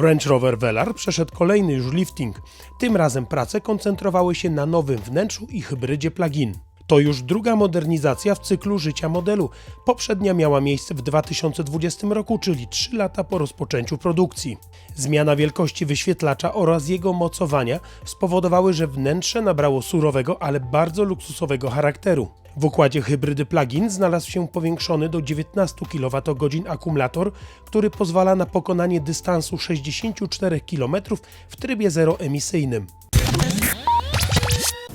Range Rover Velar przeszedł kolejny już lifting. Tym razem prace koncentrowały się na nowym wnętrzu i hybrydzie plug-in. To już druga modernizacja w cyklu życia modelu. Poprzednia miała miejsce w 2020 roku, czyli 3 lata po rozpoczęciu produkcji. Zmiana wielkości wyświetlacza oraz jego mocowania spowodowały, że wnętrze nabrało surowego, ale bardzo luksusowego charakteru. W układzie hybrydy plug-in znalazł się powiększony do 19 kWh akumulator, który pozwala na pokonanie dystansu 64 km w trybie zeroemisyjnym.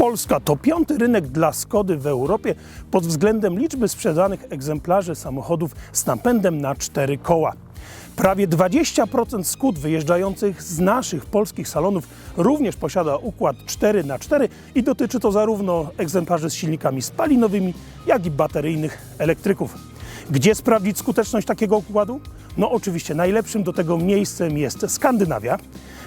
Polska to piąty rynek dla Skody w Europie pod względem liczby sprzedanych egzemplarzy samochodów z napędem na cztery koła. Prawie 20% Skód wyjeżdżających z naszych polskich salonów również posiada układ 4x4 i dotyczy to zarówno egzemplarzy z silnikami spalinowymi, jak i bateryjnych elektryków. Gdzie sprawdzić skuteczność takiego układu? No oczywiście najlepszym do tego miejscem jest Skandynawia.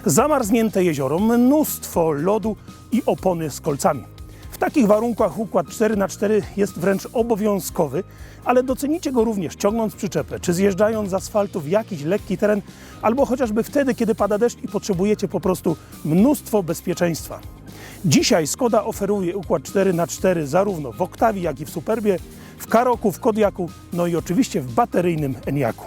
Zamarznięte jezioro, mnóstwo lodu i opony z kolcami. W takich warunkach układ 4x4 jest wręcz obowiązkowy, ale docenicie go również ciągnąc przyczepę, czy zjeżdżając z asfaltu w jakiś lekki teren, albo chociażby wtedy, kiedy pada deszcz i potrzebujecie po prostu mnóstwo bezpieczeństwa. Dzisiaj Skoda oferuje układ 4x4 zarówno w Oktawii, jak i w Superbie, w Karoku, w Kodiaku, no i oczywiście w bateryjnym Eniaku.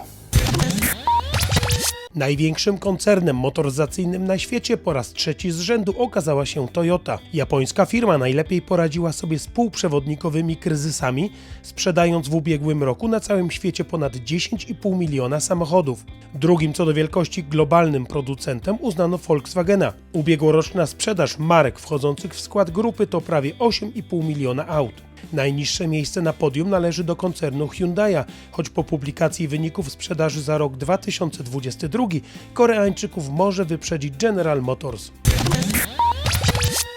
Największym koncernem motoryzacyjnym na świecie po raz trzeci z rzędu okazała się Toyota. Japońska firma najlepiej poradziła sobie z półprzewodnikowymi kryzysami, sprzedając w ubiegłym roku na całym świecie ponad 10,5 miliona samochodów. Drugim co do wielkości globalnym producentem uznano Volkswagena. Ubiegłoroczna sprzedaż marek wchodzących w skład grupy to prawie 8,5 miliona aut. Najniższe miejsce na podium należy do koncernu Hyundai'a, choć po publikacji wyników sprzedaży za rok 2022 Koreańczyków może wyprzedzić General Motors.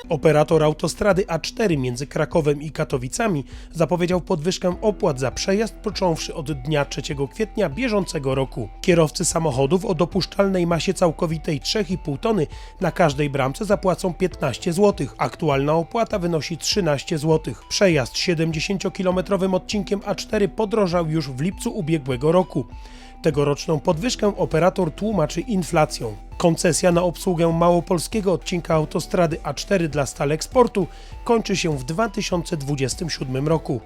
Operator autostrady A4 między Krakowem i Katowicami zapowiedział podwyżkę opłat za przejazd począwszy od dnia 3 kwietnia bieżącego roku. Kierowcy samochodów o dopuszczalnej masie całkowitej 3,5 tony na każdej bramce zapłacą 15 zł. Aktualna opłata wynosi 13 zł. Przejazd 70-kilometrowym odcinkiem A4 podrożał już w lipcu ubiegłego roku. Tegoroczną podwyżkę operator tłumaczy inflacją. Koncesja na obsługę małopolskiego odcinka autostrady A4 dla Stal Eksportu kończy się w 2027 roku.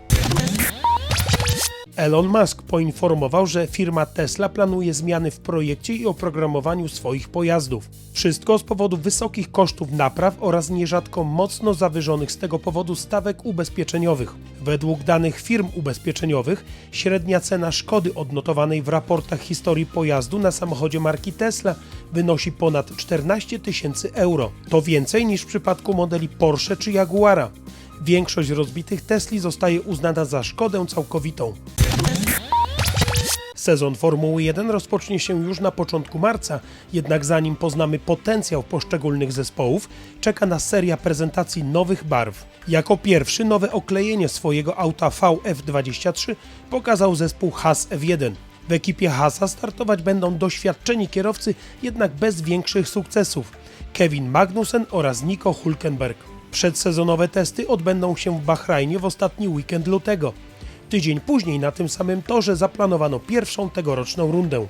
Elon Musk poinformował, że firma Tesla planuje zmiany w projekcie i oprogramowaniu swoich pojazdów. Wszystko z powodu wysokich kosztów napraw oraz nierzadko mocno zawyżonych z tego powodu stawek ubezpieczeniowych. Według danych firm ubezpieczeniowych średnia cena szkody odnotowanej w raportach historii pojazdu na samochodzie marki Tesla wynosi ponad 14 tysięcy euro. To więcej niż w przypadku modeli Porsche czy Jaguara. Większość rozbitych Tesli zostaje uznana za szkodę całkowitą. Sezon Formuły 1 rozpocznie się już na początku marca, jednak zanim poznamy potencjał poszczególnych zespołów, czeka nas seria prezentacji nowych barw. Jako pierwszy nowe oklejenie swojego auta VF23 pokazał zespół Haas F1. W ekipie Haasa startować będą doświadczeni kierowcy, jednak bez większych sukcesów. Kevin Magnussen oraz Nico Hulkenberg. Przedsezonowe testy odbędą się w Bahrajnie w ostatni weekend lutego. Tydzień później na tym samym torze zaplanowano pierwszą tegoroczną rundę.